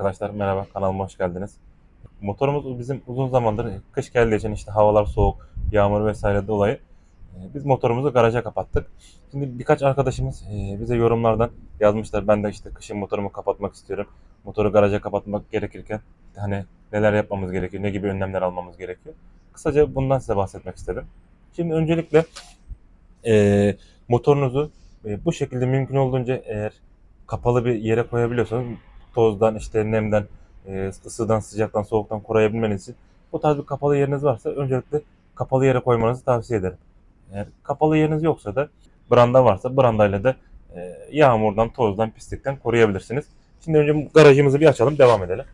Arkadaşlar merhaba kanalıma hoş geldiniz. Motorumuz bizim uzun zamandır kış geldiği için işte havalar soğuk, yağmur vesaire dolayı e, biz motorumuzu garaja kapattık. Şimdi birkaç arkadaşımız e, bize yorumlardan yazmışlar. Ben de işte kışın motorumu kapatmak istiyorum. Motoru garaja kapatmak gerekirken hani neler yapmamız gerekiyor, ne gibi önlemler almamız gerekiyor. Kısaca bundan size bahsetmek istedim. Şimdi öncelikle e, motorunuzu e, bu şekilde mümkün olduğunca eğer kapalı bir yere koyabiliyorsanız tozdan, işte nemden, e, ısıdan, sıcaktan, soğuktan koruyabilmeniz için bu tarz bir kapalı yeriniz varsa öncelikle kapalı yere koymanızı tavsiye ederim. Eğer kapalı yeriniz yoksa da branda varsa brandayla da e, yağmurdan, tozdan, pislikten koruyabilirsiniz. Şimdi önce garajımızı bir açalım, devam edelim.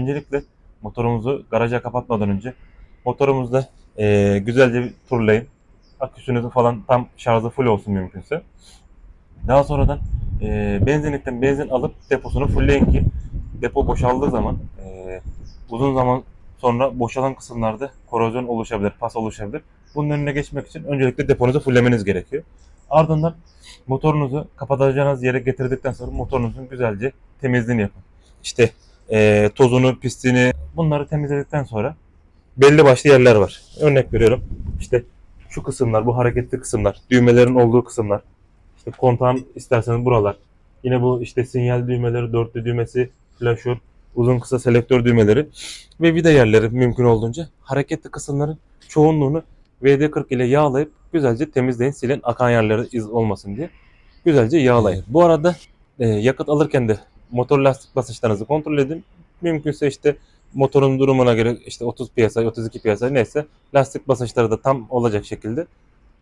Öncelikle motorumuzu garaja kapatmadan önce motorumuzda e, güzelce bir turlayın. Aküsünüzü falan tam şarjı full olsun mümkünse. Daha sonradan e, benzinlikten benzin alıp deposunu fullleyin ki depo boşaldığı zaman e, uzun zaman sonra boşalan kısımlarda korozyon oluşabilir, pas oluşabilir. Bunun önüne geçmek için öncelikle deponuzu fulllemeniz gerekiyor. Ardından motorunuzu kapatacağınız yere getirdikten sonra motorunuzun güzelce temizliğini yapın. İşte e, tozunu, pisliğini bunları temizledikten sonra belli başlı yerler var. Örnek veriyorum. İşte şu kısımlar, bu hareketli kısımlar, düğmelerin olduğu kısımlar. İşte kontağın isterseniz buralar. Yine bu işte sinyal düğmeleri, dörtlü düğmesi, flaşör, uzun kısa selektör düğmeleri ve vida yerleri mümkün olduğunca hareketli kısımların çoğunluğunu VD40 ile yağlayıp güzelce temizleyin, silin akan yerlere iz olmasın diye. Güzelce yağlayın. Bu arada e, yakıt alırken de motor lastik basınçlarınızı kontrol edin. Mümkünse işte motorun durumuna göre işte 30 piyasa, 32 piyasa neyse lastik basınçları da tam olacak şekilde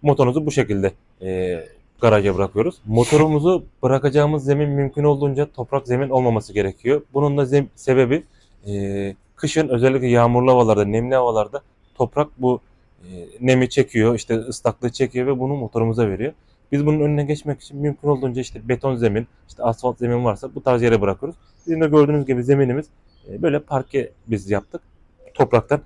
motorunuzu bu şekilde e, garaja bırakıyoruz. Motorumuzu bırakacağımız zemin mümkün olduğunca toprak zemin olmaması gerekiyor. Bunun da zem- sebebi e, kışın özellikle yağmurlu havalarda, nemli havalarda toprak bu e, nemi çekiyor, işte ıslaklığı çekiyor ve bunu motorumuza veriyor. Biz bunun önüne geçmek için mümkün olduğunca işte beton zemin, işte asfalt zemin varsa bu tarz yere bırakıyoruz. Bizim de gördüğünüz gibi zeminimiz e, böyle parke biz yaptık. Topraktan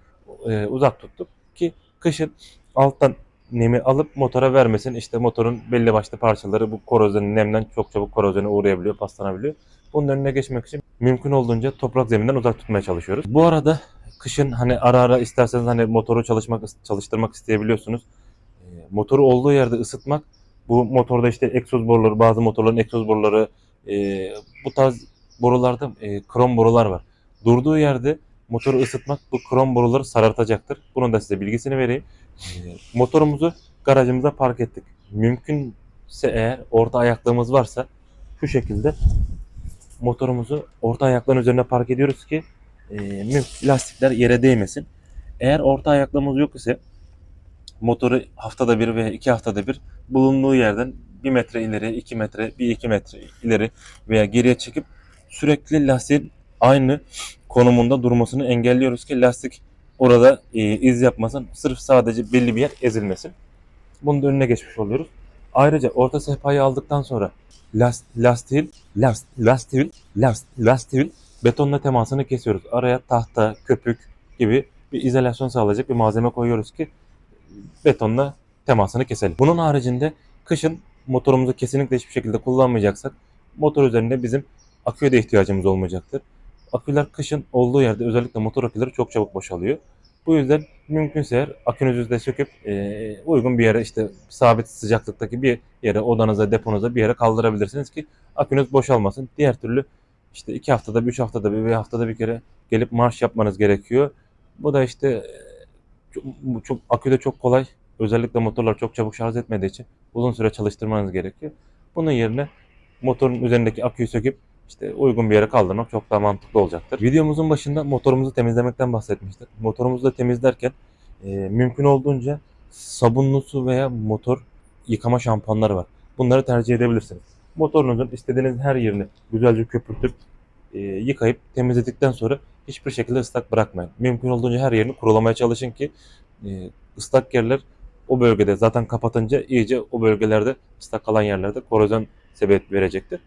e, uzak tuttuk ki kışın alttan nemi alıp motora vermesin. İşte motorun belli başlı parçaları bu korozyonun nemden çok çabuk korozyona uğrayabiliyor, paslanabiliyor. Bunun önüne geçmek için mümkün olduğunca toprak zeminden uzak tutmaya çalışıyoruz. Bu arada kışın hani ara ara isterseniz hani motoru çalışmak çalıştırmak isteyebiliyorsunuz. E, motoru olduğu yerde ısıtmak bu motorda işte egzoz boruları, bazı motorların egzoz boruları, e, bu tarz borularda e, krom borular var. Durduğu yerde motoru ısıtmak bu krom boruları sarartacaktır. Bunun da size bilgisini vereyim. E, motorumuzu garajımıza park ettik. Mümkünse eğer orta ayaklığımız varsa şu şekilde motorumuzu orta ayakların üzerine park ediyoruz ki e, lastikler yere değmesin. Eğer orta ayaklığımız yok ise motoru haftada bir veya iki haftada bir bulunduğu yerden bir metre ileri, iki metre, bir iki metre ileri veya geriye çekip sürekli lastiğin aynı konumunda durmasını engelliyoruz ki lastik orada e, iz yapmasın. Sırf sadece belli bir yer ezilmesin. Bunun da önüne geçmiş oluyoruz. Ayrıca orta sehpayı aldıktan sonra last, lastiğin, last, lastiğin, last, lastiğin betonla temasını kesiyoruz. Araya tahta, köpük gibi bir izolasyon sağlayacak bir malzeme koyuyoruz ki betonla temasını keselim. Bunun haricinde kışın motorumuzu kesinlikle hiçbir şekilde kullanmayacaksak motor üzerinde bizim aküye de ihtiyacımız olmayacaktır. Aküler kışın olduğu yerde özellikle motor aküleri çok çabuk boşalıyor. Bu yüzden mümkünse eğer akünüzü de söküp e, uygun bir yere işte sabit sıcaklıktaki bir yere odanıza deponuza bir yere kaldırabilirsiniz ki akünüz boşalmasın. Diğer türlü işte iki haftada bir, üç haftada bir veya haftada bir kere gelip marş yapmanız gerekiyor. Bu da işte çok, çok akü de çok kolay. Özellikle motorlar çok çabuk şarj etmediği için uzun süre çalıştırmanız gerekiyor. Bunun yerine motorun üzerindeki aküyü söküp işte uygun bir yere kaldırmak çok daha mantıklı olacaktır. Videomuzun başında motorumuzu temizlemekten bahsetmiştik. Motorumuzu da temizlerken e, mümkün olduğunca sabunlu su veya motor yıkama şampuanları var. Bunları tercih edebilirsiniz. Motorunuzun istediğiniz her yerini güzelce köpürtüp e, yıkayıp temizledikten sonra hiçbir şekilde ıslak bırakmayın. Mümkün olduğunca her yerini kurulamaya çalışın ki e, ıslak yerler o bölgede zaten kapatınca iyice o bölgelerde ıslak kalan yerlerde korozyon sebebiyet verecektir.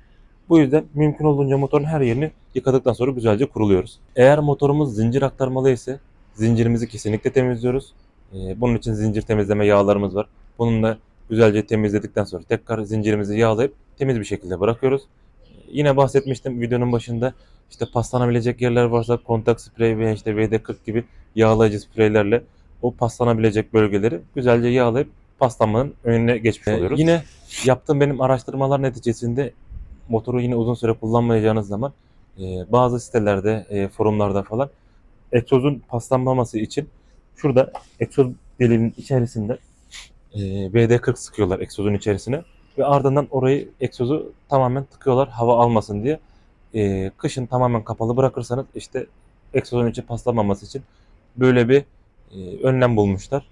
Bu yüzden mümkün olduğunca motorun her yerini yıkadıktan sonra güzelce kuruluyoruz. Eğer motorumuz zincir aktarmalı ise zincirimizi kesinlikle temizliyoruz. Ee, Bunun için zincir temizleme yağlarımız var. Bununla güzelce temizledikten sonra tekrar zincirimizi yağlayıp temiz bir şekilde bırakıyoruz. Ee, Yine bahsetmiştim videonun başında işte paslanabilecek yerler varsa kontak sprey veya işte VD40 gibi yağlayıcı spreylerle o paslanabilecek bölgeleri güzelce yağlayıp paslanmanın önüne geçmiş Ee, oluyoruz. Yine yaptığım benim araştırmalar neticesinde motoru yine uzun süre kullanmayacağınız zaman e, bazı sitelerde, e, forumlarda falan egzozun paslanmaması için şurada egzoz deliğinin içerisinde e, VD40 sıkıyorlar egzozun içerisine ve ardından orayı egzozu tamamen tıkıyorlar hava almasın diye. E, kışın tamamen kapalı bırakırsanız işte egzozun içi paslanmaması için böyle bir e, önlem bulmuşlar.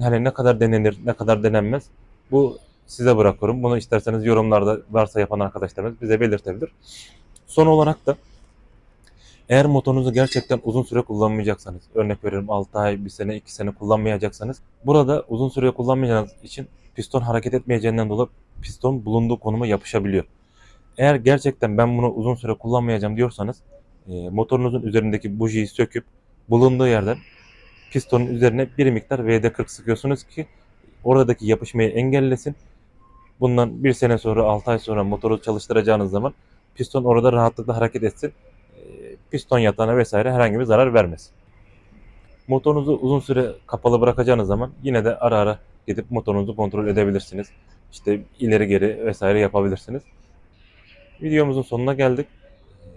Hani ne kadar denenir, ne kadar denenmez bu size bırakıyorum. Bunu isterseniz yorumlarda varsa yapan arkadaşlarımız bize belirtebilir. Son olarak da eğer motorunuzu gerçekten uzun süre kullanmayacaksanız, örnek veriyorum 6 ay, 1 sene, 2 sene kullanmayacaksanız, burada uzun süre kullanmayacağınız için piston hareket etmeyeceğinden dolayı piston bulunduğu konuma yapışabiliyor. Eğer gerçekten ben bunu uzun süre kullanmayacağım diyorsanız, e, motorunuzun üzerindeki bujiyi söküp bulunduğu yerden pistonun üzerine bir miktar VD40 sıkıyorsunuz ki oradaki yapışmayı engellesin. Bundan bir sene sonra 6 ay sonra motoru çalıştıracağınız zaman piston orada rahatlıkla hareket etsin. Ee, Piston yatağına vesaire herhangi bir zarar vermesin. Motorunuzu uzun süre kapalı bırakacağınız zaman yine de ara ara gidip motorunuzu kontrol edebilirsiniz. İşte ileri geri vesaire yapabilirsiniz. Videomuzun sonuna geldik.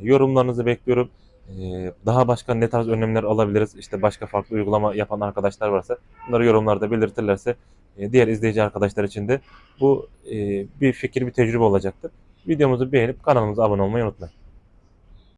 Yorumlarınızı bekliyorum. Ee, Daha başka ne tarz önlemler alabiliriz? İşte başka farklı uygulama yapan arkadaşlar varsa bunları yorumlarda belirtirlerse e, diğer izleyici arkadaşlar için de bu e, bir fikir, bir tecrübe olacaktır. Videomuzu beğenip kanalımıza abone olmayı unutmayın.